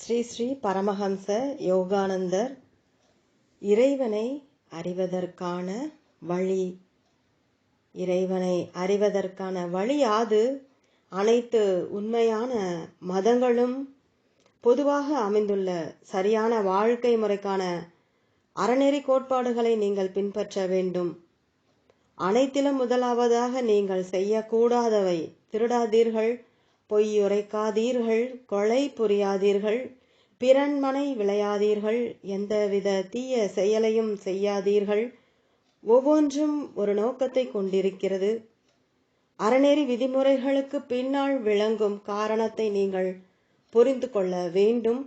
ஸ்ரீ ஸ்ரீ பரமஹம்ச யோகானந்தர் இறைவனை அறிவதற்கான வழி. இறைவனை அறிவதற்கான வழியாது அனைத்து உண்மையான மதங்களும் பொதுவாக அமைந்துள்ள சரியான வாழ்க்கை முறைக்கான அறநெறி கோட்பாடுகளை நீங்கள் பின்பற்ற வேண்டும். அனைத்திலும் முதலாவதாக நீங்கள் செய்யக்கூடாதவை திருடாதீர்கள். பொய் உரைக்காதீர்கள் கொலை புரியாதீர்கள் பிறன்மனை விளையாதீர்கள் எந்தவித தீய செயலையும் செய்யாதீர்கள். ஒவ்வொன்றும் ஒரு நோக்கத்தை கொண்டிருக்கிறது. அறநெறி விதிமுறைகளுக்கு பின்னால் விளங்கும் காரணத்தை நீங்கள் புரிந்து கொள்ள வேண்டும்.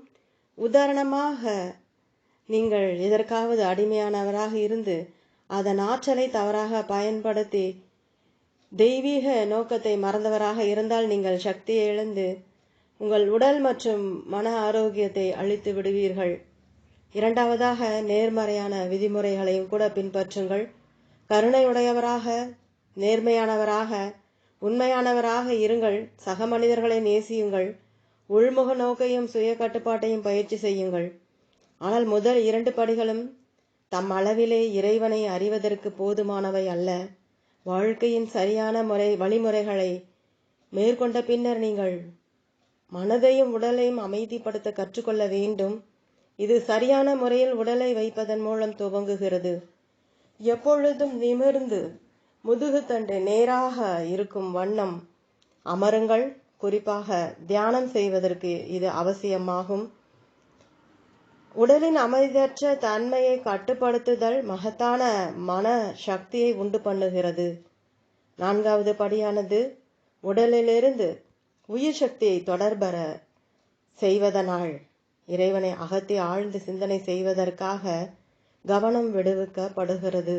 உதாரணமாக நீங்கள் எதற்காவது அடிமையானவராக இருந்து அதன் ஆற்றலை தவறாக பயன்படுத்தி தெய்வீக நோக்கத்தை மறந்தவராக இருந்தால் நீங்கள் சக்தியை இழந்து உங்கள் உடல் மற்றும் மன ஆரோக்கியத்தை அழித்து விடுவீர்கள். இரண்டாவதாக நேர்மறையான விதிமுறைகளையும் கூட பின்பற்றுங்கள். கருணையுடையவராக நேர்மையானவராக உண்மையானவராக இருங்கள். சக மனிதர்களை நேசியுங்கள். உள்முக நோக்கையும் சுய கட்டுப்பாட்டையும் பயிற்சி செய்யுங்கள். ஆனால் முதல் இரண்டு படிகளும் தம் அளவிலே இறைவனை அறிவதற்கு போதுமானவை அல்ல. வாழ்க்கையின் சரியான முறை வழிமுறைகளை மேற்கொண்ட பின்னர் நீங்கள் மனதையும் உடலையும் அமைதிப்படுத்த கற்றுக்கொள்ள வேண்டும். இது சரியான முறையில் உடலை வைப்பதன் மூலம் துவங்குகிறது. எப்பொழுதும் நிமிர்ந்து முதுகுத்தண்டு நேராக இருக்கும் வண்ணம் அமருங்கள். குறிப்பாக தியானம் செய்வதற்கு இது அவசியமாகும். உடலின் அமைதியற்ற தன்மையை கட்டுப்படுத்துதல் மகத்தான மன சக்தியை உண்டு பண்ணுகிறது. நான்காவது படியானது உடலிலிருந்து உயிர் சக்தியை தொடர்பெற செய்வதனால் இறைவனை அகத்தி ஆழ்ந்து சிந்தனை செய்வதற்காக கவனம் விடுவிக்கப்படுகிறது.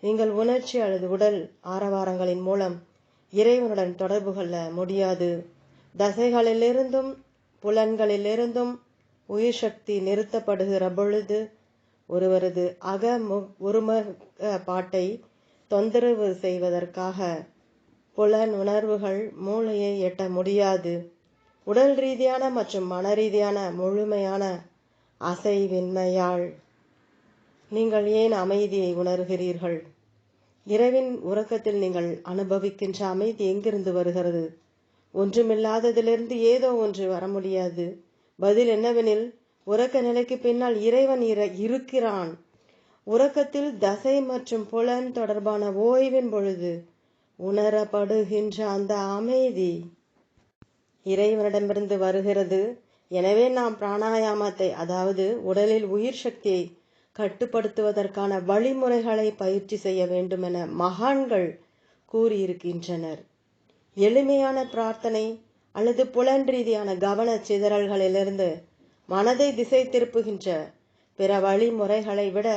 நீங்கள் உணர்ச்சி அல்லது உடல் ஆரவாரங்களின் மூலம் இறைவனுடன் தொடர்பு கொள்ள முடியாது. தசைகளிலிருந்தும் புலன்களிலிருந்தும் உயிர் சக்தி நிறுத்தப்படுகிற பொழுது ஒருவரது அக ஒரும பாட்டை தொந்தரவு செய்வதற்காக புலன் உணர்வுகள் மூளையை எட்ட முடியாது. உடல் ரீதியான மற்றும் மன ரீதியான முழுமையான அசைவின்மையால் நீங்கள் ஏன் அமைதியை உணர்கிறீர்கள்? இரவின் உறக்கத்தில் நீங்கள் அனுபவிக்கின்ற அமைதி எங்கிருந்து வருகிறது? ஒன்றுமில்லாததிலிருந்து ஏதோ ஒன்று வர முடியாது. பதில் என்னவெனில் உறக்க நிலைக்கு பின்னால் இறைவன் இருக்கிறான். உறக்கத்தில் தசை மற்றும் புலன் தொடர்பான ஓய்வின் பொழுது உணரப்படுகின்ற அந்த அமைதி இறைவனிடமிருந்து வருகிறது. எனவே நாம் பிராணாயாமத்தை அதாவது உடலில் உயிர் சக்தியை கட்டுப்படுத்துவதற்கான வழிமுறைகளை பயிற்சி செய்ய வேண்டும் என மகான்கள் கூறியிருக்கின்றனர். எளிமையான பிரார்த்தனை அல்லது புலன் ரீதியான கவன சிதறல்களிலிருந்து மனதை திசை திருப்புகின்ற பிற வழிமுறைகளை விட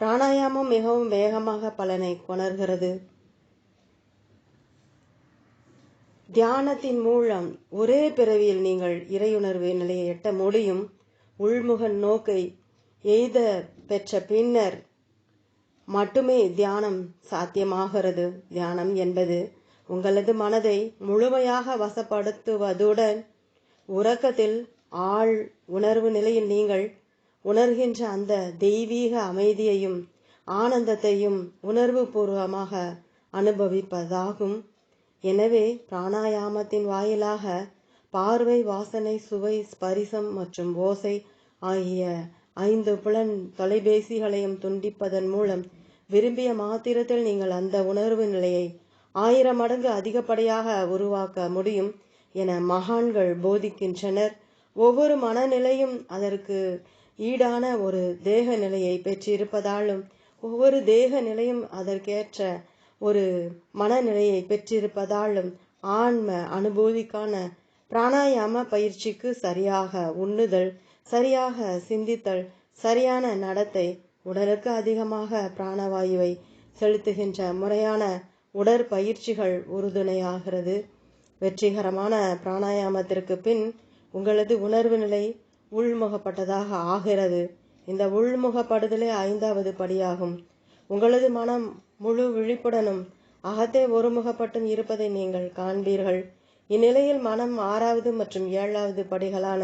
பிராணாயாமம் மிகவும் வேகமாக பலனை கொணர்கிறது தியானத்தின் மூலம் ஒரே பிறவியில் நீங்கள் இறையுணர்வு நிலையை எட்ட முடியும். உள்முக நோக்கை எய்த பெற்ற பின்னர் மட்டுமே தியானம் சாத்தியமாகிறது. தியானம் என்பது உங்களது மனதை முழுமையாக வசப்படுத்துவதுடன் உறக்கத்தில் ஆள் உணர்வு நிலையில் நீங்கள் உணர்கின்ற அந்த தெய்வீக அமைதியையும் ஆனந்தத்தையும் உணர்வு பூர்வமாக அனுபவிப்பதாகும். எனவே பிராணாயாமத்தின் வாயிலாக பார்வை வாசனை சுவை ஸ்பரிசம் மற்றும் ஓசை ஆகிய ஐந்து புலன் தொலைபேசிகளையும் துண்டிப்பதன் மூலம் விரும்பிய மாத்திரத்தில் நீங்கள் அந்த உணர்வு நிலையை ஆயிரம் மடங்கு அதிகப்படியாக உருவாக்க முடியும் என மகான்கள் போதிக்கின்றனர். ஒவ்வொரு மனநிலையும் அதற்கு ஈடான ஒரு தேக நிலையை பெற்றிருப்பதாலும் ஒவ்வொரு தேக நிலையும் அதற்கேற்ற ஒரு மனநிலையை பெற்றிருப்பதாலும் ஆன்ம அனுபூதிக்கான பிராணாயாம பயிற்சிக்கு சரியாக உண்ணுதல் சரியாக சிந்தித்தல் சரியான நடத்தை உடலுக்கு அதிகமாக பிராணவாயுவை செலுத்துகின்ற முறையான உடற்பயிற்சிகள் உறுதுணையாகிறது. வெற்றிகரமான பிராணாயாமத்திற்கு பின் உங்களது உணர்வு நிலை உள்முகப்பட்டதாக ஆகிறது. இந்த உள்முகப்படுதலே ஐந்தாவது படியாகும். உங்களது மனம் முழு விழிப்புடனும் அகத்தே ஒருமுகப்பட்டும் இருப்பதை நீங்கள் காண்பீர்கள். இந்நிலையில் மனம் ஆறாவது மற்றும் ஏழாவது படிகளான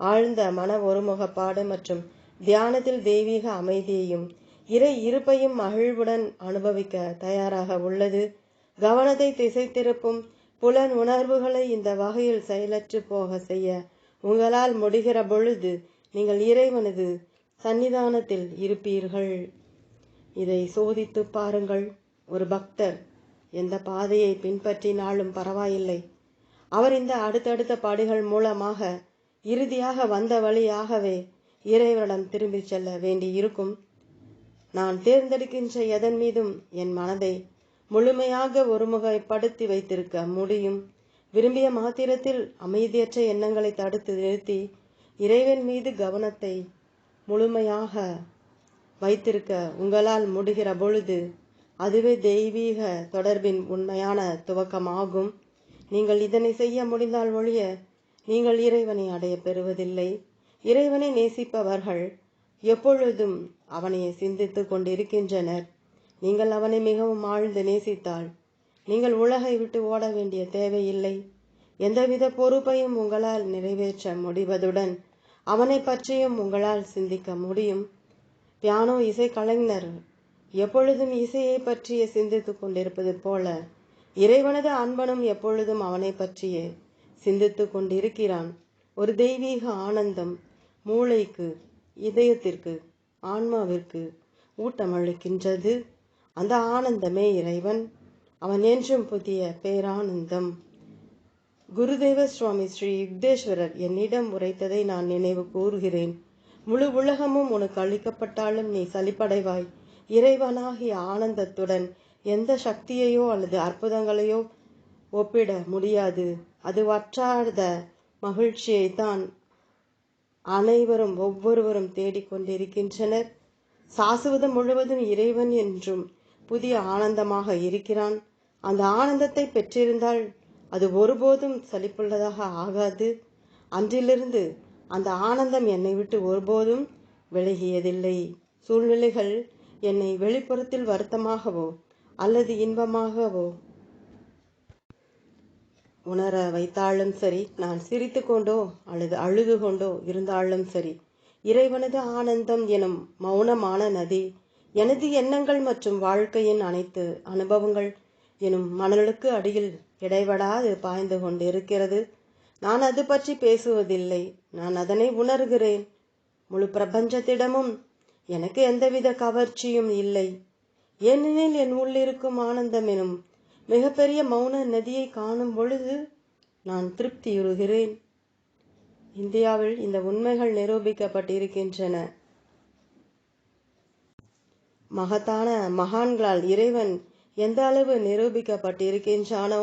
ஆழ்ந்த மன ஒருமுகப்பாடு மற்றும் தியானத்தில் தெய்வீக அமைதியையும் இறை இருப்பையும் மகிழ்வுடன் அனுபவிக்க தயாராக உள்ளது. கவனத்தை திசை திருப்பும் புலன் உணர்வுகளை இந்த வகையில் செயலற்று போக செய்ய உங்களால் முடிகிற பொழுது நீங்கள் இறைவனது சன்னிதானத்தில் இருப்பீர்கள். இதை சோதித்து பாருங்கள். ஒரு பக்தர் எந்த பாதையை பின்பற்றினாலும் பரவாயில்லை. அவர் இந்த அடுத்தடுத்த படிகள் மூலமாக இறுதியாக வந்த வழியாகவே இறைவனிடம் திரும்பிச் செல்ல வேண்டியிருக்கும். நான் தேர்ந்தெடுக்கின்ற எதன் மீதும் என் மனதை முழுமையாக ஒருமுகப்படுத்தி வைத்திருக்க முடியும். விரும்பிய மாத்திரத்தில் அமைதியற்ற எண்ணங்களை தடுத்து நிறுத்தி இறைவன் மீது கவனத்தை முழுமையாக வைத்திருக்க உங்களால் முடிகிற பொழுது அதுவே தெய்வீக தொடர்பின் உண்மையான துவக்கமாகும். நீங்கள் இதனை செய்ய முடிந்தால் ஒழிய நீங்கள் இறைவனை அடைய பெறுவதில்லை. இறைவனை நேசிப்பவர்கள் எப்பொழுதும் அவனையே சிந்தித்துக் கொண்டிருக்கின்றனர். நீங்கள் அவனை மிகவும் ஆழ்ந்து நேசித்தால் நீங்கள் உலகை விட்டு ஓட வேண்டிய தேவையில்லை. எந்தவித பொறுப்பையும் உங்களால் நிறைவேற்ற முடிவதுடன் அவனை பற்றியும் உங்களால் சிந்திக்க முடியும். பியானோ இசை கலைஞர் எப்பொழுதும் இசையை பற்றியே சிந்தித்துக் கொண்டிருப்பது போல இறைவனது அன்பனும் எப்பொழுதும் அவனை பற்றியே சிந்தித்து கொண்டிருக்கிறான். ஒரு தெய்வீக ஆனந்தம் மூளைக்கு இதயத்திற்கு ஆன்மாவிற்கு ஊட்டமளிக்கின்றது. அந்த ஆனந்தமே இறைவன். அவன் என்றும் புதிய பேரானந்தம். குருதேவ சுவாமி ஸ்ரீ யுக்தேஸ்வரர் என்னிடம் உரைத்ததை நான் நினைவு கூறுகிறேன். முழு உலகமும் உனக்கு அளிக்கப்பட்டாலும் நீ சலிப்படைவாய். இறைவனாகிய ஆனந்தத்துடன் எந்த சக்தியையோ அல்லது அற்புதங்களையோ ஒப்பிட முடியாது. அது வற்றாத மகிழ்ச்சியைத்தான் அனைவரும் ஒவ்வொருவரும் தேடிக்கொண்டிருக்கின்றனர். சாசுவதம் முழுவதும் இறைவன் என்றும் புதிய ஆனந்தமாக இருக்கிறான். அந்த ஆனந்தத்தை பெற்றிருந்தால் அது ஒருபோதும் சலிப்புள்ளதாக ஆகாது. அன்றிலிருந்து அந்த ஆனந்தம் என்னை விட்டு ஒருபோதும் விலகியதில்லை. சூழ்நிலைகள் என்னை வெளிப்புறத்தில் வருத்தமாகவோ அல்லது இன்பமாகவோ உணர வைத்தாலும் சரி நான் சிரித்து கொண்டோ அல்லது அழுது கொண்டோ இருந்தாலும் சரி இறைவனது ஆனந்தம் எனும் மௌனமான நதி எனது எண்ணங்கள் மற்றும் வாழ்க்கையின் அனைத்து அனுபவங்கள் எனும் மணலுக்கு அடியில் இடைவடாது பாய்ந்து கொண்டிருக்கிறது. நான் அது பற்றி பேசுவதில்லை. நான் அதனை உணர்கிறேன். முழு பிரபஞ்சத்திடமும் எனக்கு எந்தவித கவர்ச்சியும் இல்லை. ஏனெனில் என் உள்ளிருக்கும் ஆனந்தம் எனும் மிகப்பெரிய மௌன நதியை காணும் பொழுது நான் திருப்தியுறுகிறேன். இந்தியாவில் இந்த உண்மைகள் நிரூபிக்கப்பட்டிருக்கின்றன. மகத்தான மகான்களால் இறைவன் எந்த அளவு நிரூபிக்கப்பட்டிருக்கின்றானோ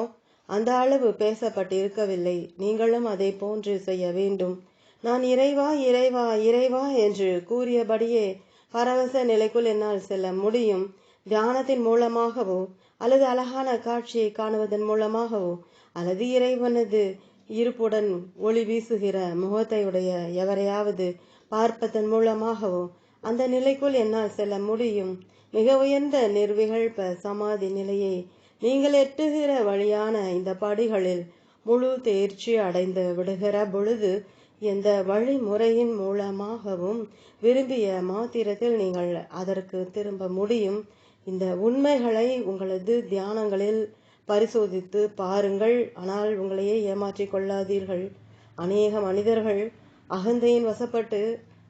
அந்த அளவு பேசப்பட்டிருக்கவில்லை. நீங்களும் அதை போன்று செய்ய வேண்டும். நான் இறைவா இறைவா இறைவா என்று கூறியபடியே பரவச நிலைக்குள் என்னால் செல்ல முடியும். தியானத்தின் மூலமாகவோ அல்லது அழகான காட்சியை காணுவதன் மூலமாகவோ அல்லது இறைவனது இருப்புடன் ஒளி வீசுகிற முகத்தையுடைய எவரையாவது பார்ப்பதன் மூலமாகவோ அந்த நிலைக்குள் என்னால் செல்ல முடியும். மிக உயர்ந்த நிர்விகழ்ப சமாதி நிலையை நீங்கள் எட்டுகிற வழியான இந்த படிகளில் முழு தேர்ச்சி அடைந்து விடுகிற பொழுது எந்த வழிமுறையின் மூலமாகவும் விரும்பிய மாத்திரத்தில் நீங்கள் அதற்கு திரும்ப முடியும். இந்த உண்மைகளை உங்களது தியானங்களில் பரிசோதித்து பாருங்கள். ஆனால் உங்களையே ஏமாற்றிக் கொள்ளாதீர்கள். அநேக மனிதர்கள் அகந்தையின் வசப்பட்டு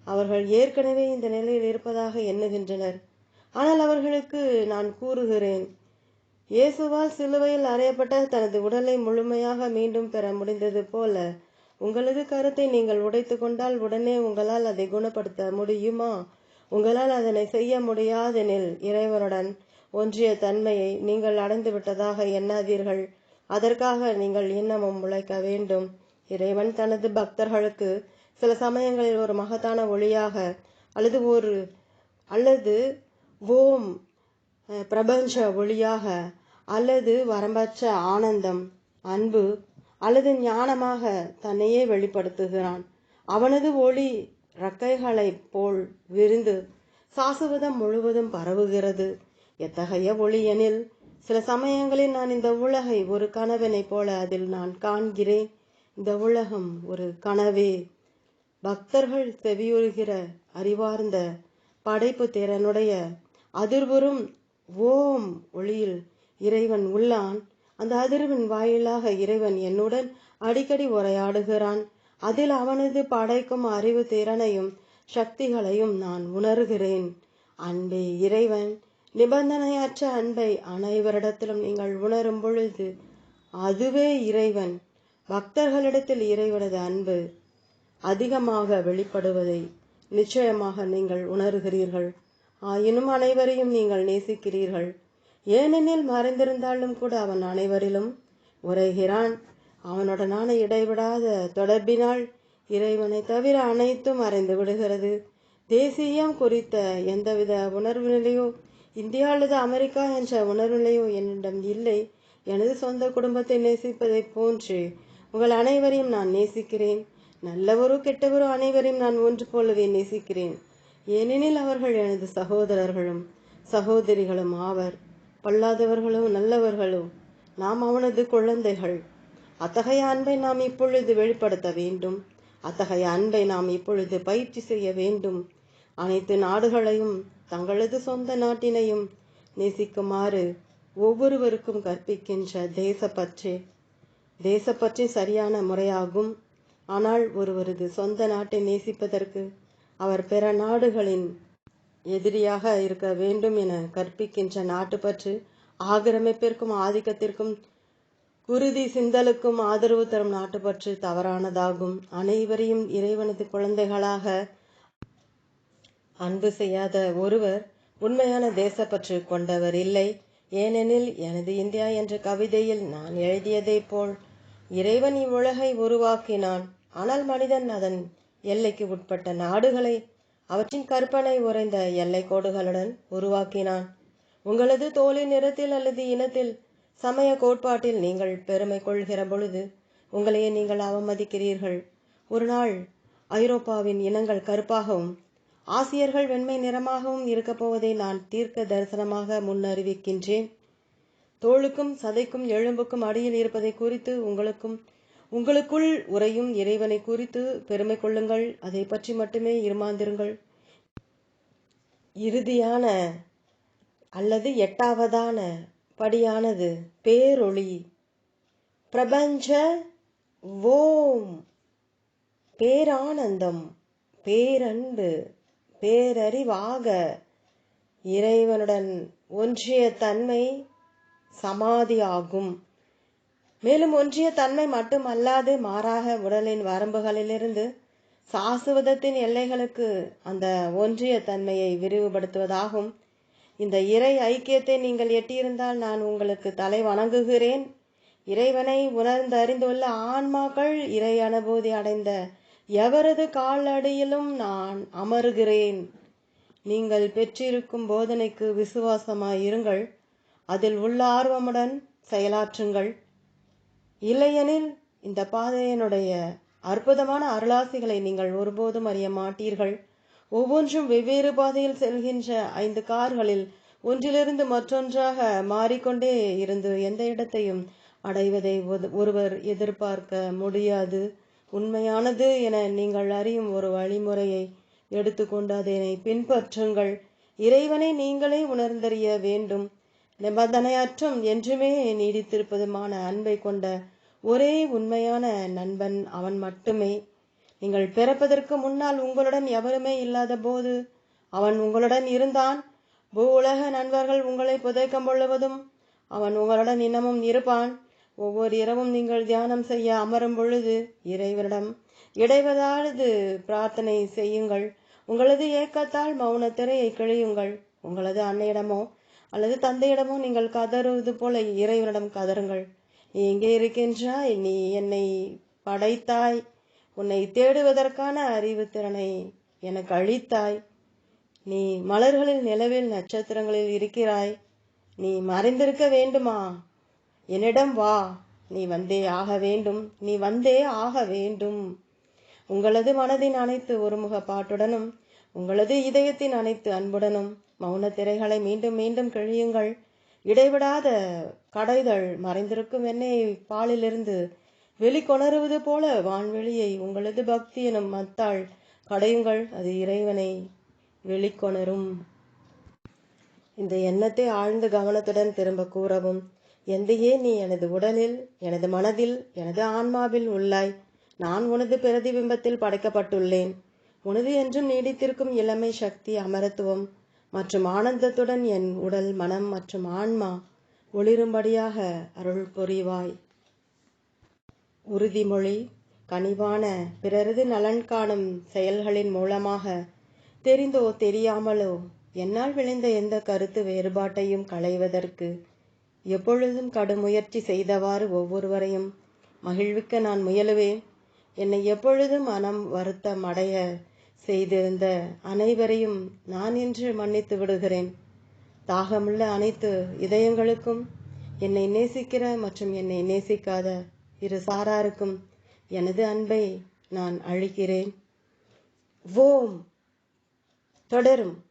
அவர்கள் ஏற்கனவே இந்த நிலையில் இருப்பதாக எண்ணுகின்றனர். ஆனால் அவர்களுக்கு நான் கூறுகிறேன் இயேசுவால் சிலுவையில் அறையப்பட்ட தனது உடலை முழுமையாக மீண்டும் பெற முடிந்தது போல உங்களது கருத்தை நீங்கள் உடைத்து கொண்டால் உடனே உங்களால் அதை குணப்படுத்த முடியுமா? உங்களால் அதனை செய்ய முடியாதெனில் இறைவனுடன் ஒன்றிய தன்மையை நீங்கள் அடைந்து விட்டதாக எண்ணாதீர்கள். அதற்காக நீங்கள் இன்னமும் உழைக்க வேண்டும். இறைவன் தனது பக்தர்களுக்கு சில சமயங்களில் ஒரு மகத்தான ஒளியாக அல்லது ஒரு அல்லது ஓம் பிரபஞ்ச ஒளியாக அல்லது வரம்பற்ற ஆனந்தம் அன்பு அல்லது ஞானமாக தன்னையே வெளிப்படுத்துகிறான். அவனது ஒளி ரக்கைகளைப் போல் விரிந்து சாசுவதம் முழுவதும் பரவுகிறது. எத்தகைய ஒளியெனில்? சில சமயங்களில் நான் இந்த உலகை ஒரு கனவினைப் போல அதில் நான் காண்கிறேன். இந்த உலகம் ஒரு கனவே. பக்தர்கள் செவியுறுகிற அறிவார்ந்த படைப்பு திறனுடைய அதிர்வுறும் ஓம் ஒளியில் இறைவன் உள்ளான். அந்த அதிர்வின் வாயிலாக இறைவன் என்னுடன் அடிக்கடி உரையாடுகிறான். அதில் அவனது படைக்கும் அறிவு திறனையும் சக்திகளையும் நான் உணர்கிறேன். அன்பே இறைவன் நிபந்தனையற்ற அன்பை அனைவரிடத்திலும் நீங்கள் உணரும் பொழுது அதுவே இறைவன். பக்தர்களிடத்தில் இறைவனது அன்பு அதிகமாக வெளிப்படுவதை நிச்சயமாக நீங்கள் உணர்கிறீர்கள். ஆயினும் அனைவரையும் நீங்கள் நேசிக்கிறீர்கள். ஏனெனில் மறைந்திருந்தாலும் கூட அவன் அனைவரிலும் உரைகிறான் அவனுடனான இடைவிடாத தொடர்பினால் இறைவனை தவிர அனைத்தும் மறைந்து விடுகிறது. தேசியம் குறித்த எந்தவித உணர்வு நிலையோ இந்தியா அல்லது அமெரிக்கா என்ற உணர்வு நிலையோ என்னிடம் இல்லை. எனது சொந்த குடும்பத்தை நேசிப்பதைப் போன்று உங்கள் அனைவரையும் நான் நேசிக்கிறேன். நல்லவரோ கெட்டவரோ அனைவரையும் நான் ஒன்று போலவே நேசிக்கிறேன். ஏனெனில் அவர்கள் எனது சகோதரர்களும் சகோதரிகளும் ஆவர். பல்லாதவர்களோ நல்லவர்களோ நாம் அவனது குழந்தைகள். அத்தகைய அன்பை நாம் இப்பொழுது வெளிப்படுத்த வேண்டும். அத்தகைய அன்பை நாம் இப்பொழுது பயிற்சி செய்ய வேண்டும். அனைத்து நாடுகளையும் தங்களது சொந்த நாட்டினையும் நேசிக்குமாறு ஒவ்வொருவருக்கும் கற்பிக்கின்ற தேசப்பற்று. தேசப்பற்றி சரியான முறையாகும். ஆனால் ஒருவரது சொந்த நாட்டை நேசிப்பதற்கு அவர் பிற நாடுகளின் எதிரியாக இருக்க வேண்டும் என கற்பிக்கின்ற நாட்டுப்பற்று ஆக்கிரமிப்பிற்கும் ஆதிக்கத்திற்கும் குருதி சிந்தலுக்கும் ஆதரவு தரும் நாட்டுப்பற்று தவறானதாகும். அனைவரையும் இறைவனது குழந்தைகளாக அன்பு செய்யாத ஒருவர் உண்மையான தேசப்பற்று கொண்டவர் இல்லை. ஏனெனில் எனது இந்தியா என்ற கவிதையில் நான் எழுதியதைப் போல் இறைவன் இவ்வுலகை உருவாக்கினான். ஆனால் மனிதன் அதன் எல்லைக்கு உட்பட்ட நாடுகளை அவற்றின் கற்பனை உறைந்த எல்லை கோடுகளுடன் உருவாக்கினான். உங்களது தோலின் நிறத்தில் அல்லது இனத்தில் சமய கோட்பாட்டில் நீங்கள் பெருமை கொள்கிற பொழுது உங்களையே நீங்கள் அவமதிக்கிறீர்கள். ஒரு நாள் ஐரோப்பாவின் இனங்கள் கருப்பாகவும் ஆசியர்கள் வெண்மை நிறமாகவும் இருக்கப் போவதை நான் தீர்க்க தரிசனமாக முன்னறிவிக்கின்றேன். தோளுக்கும் சதைக்கும் எலும்புக்கும் அடியில் இருப்பதை குறித்து உங்களுக்கும் உங்களுக்குள் உறையும் இறைவனை குறித்து பெருமை கொள்ளுங்கள். அதை பற்றி மட்டுமே இருமாந்திருங்கள். இறுதியான அல்லது எட்டாவதான படியானது. பேரொளி. பிரபஞ்ச ஓம் பேரானந்தம். பேரன்பு. பேரறிவாக. இறைவனுடன் ஒன்றிய தன்மை சமாதியாகும். மேலும் ஒன்றிய தன்மை மட்டுமல்லாது மாறாக உடலின் வரம்புகளிலிருந்து சாசுவதத்தின் எல்லைகளுக்கு அந்த ஒன்றிய தன்மையை விரிவுபடுத்துவதாகும். இந்த இறை ஐக்கியத்தை நீங்கள் எட்டியிருந்தால் நான் உங்களுக்கு தலை வணங்குகிறேன். இறைவனை உணர்ந்து அறிந்துள்ள ஆன்மாக்கள் இறை அனுபூதி அடைந்த எவரது காலடியிலும் நான் அமருகிறேன். நீங்கள் பெற்றிருக்கும் போதனைக்கு விசுவாசமாய் இருங்கள். அதில் உள்ள ஆர்வமுடன் செயலாற்றுங்கள். இல்லையெனில் இந்த பாதையனுடைய அற்புதமான அருளாசிகளை நீங்கள் ஒருபோதும் அறிய மாட்டீர்கள். ஒவ்வொன்றும் வெவ்வேறு பாதையில் செல்கின்ற ஐந்து கார்களில் ஒன்றிலிருந்து மற்றொன்றாக மாறிக்கொண்டே இருந்து எந்த இடத்தையும் அடைவதை ஒருவர் எதிர்பார்க்க முடியாது. உண்மையானது என நீங்கள் அறியும் ஒரு வழிமுறையை எடுத்துக்கொண்டு அதனை பின்பற்றுங்கள். இறைவனை நீங்களே உணர்ந்தறிய வேண்டும். நிபந்தனையற்றும் என்றுமே நீடித்திருப்பதுமான அன்பை கொண்ட ஒரே உண்மையான நண்பன் அவன் மட்டுமே. நீங்கள் பிறப்பதற்கு முன்னால் உங்களுடன் எவருமே இல்லாத போது அவன் உங்களுடன் இருந்தான். பூ உலக நண்பர்கள் உங்களை புதைக்கம் பொழுவதும் அவன் உங்களுடன் இன்னமும் இருப்பான். ஒவ்வொரு இரவும் நீங்கள் தியானம் செய்ய அமரும் பொழுது இறைவனிடம் இடைவதாவது பிரார்த்தனை செய்யுங்கள். உங்களது ஏக்கத்தால் மௌன திரையை கிழியுங்கள். உங்களது அன்னையிடமோ அல்லது தந்தையிடமோ நீங்கள் கதறுவது போல இறைவனிடம் கதருங்கள் நீ எங்கே இருக்கின்றாய்? நீ என்னை படைத்தாய். உன்னை தேடுவதற்கான அறிவு திறனை எனக்கு அழித்தாய் நீ மலர்களில் நிலவில் நட்சத்திரங்களில் இருக்கிறாய். நீ மறைந்திருக்க வேண்டுமா? என்னிடம் வா. நீ வந்தே ஆக வேண்டும். நீ வந்தே ஆக வேண்டும். உங்களது மனதின் அனைத்து ஒருமுக பாட்டுடனும் உங்களது இதயத்தின் அனைத்து அன்புடனும் மௌன திரைகளை மீண்டும் மீண்டும் கிழியுங்கள். இடைவிடாத கடைதல் மறைந்திருக்கும் எண்ணெய் பாலிலிருந்து வெளிக்கொணருவது போல வான்வெளியை உங்களது பக்தி எனும் மத்தாள் கடையுங்கள் அது இறைவனை வெளிக்கொணரும். இந்த எண்ணத்தை ஆழ்ந்த கவனத்துடன் திரும்ப கூறவும். எந்தையே நீ எனது உடலில் எனது மனதில் எனது ஆன்மாவில் உள்ளாய். நான் உனது பிரதிபிம்பத்தில் படைக்கப்பட்டுள்ளேன். உனது என்றும் நீடித்திருக்கும் இளமை சக்தி அமரத்துவம் மற்றும் ஆனந்தத்துடன் என் உடல் மனம் மற்றும் ஆன்மா ஒளிரும்படியாக அருள் புரிவாய். உறுதிமொழி கனிவான பிறரது நலன் காணும் செயல்களின் மூலமாக தெரிந்தோ தெரியாமலோ என்னால் விளைந்த எந்த கருத்து வேறுபாட்டையும் களைவதற்கு எப்பொழுதும் கடும் முயற்சி செய்தவாறு ஒவ்வொருவரையும் மகிழ்விக்க நான் முயலுவேன். என்னை எப்பொழுதும் மனம் வருத்தம் அடைய செய்திருந்த அனைவரையும் நான் இன்று மன்னித்து விடுகிறேன். தாகமுள்ள அனைத்து இதயங்களுக்கும் என்னை நேசிக்கிற மற்றும் என்னை நேசிக்காத இரு சாராருக்கும் எனது அன்பை நான் அழிக்கிறேன். ஓம். தொடரும்.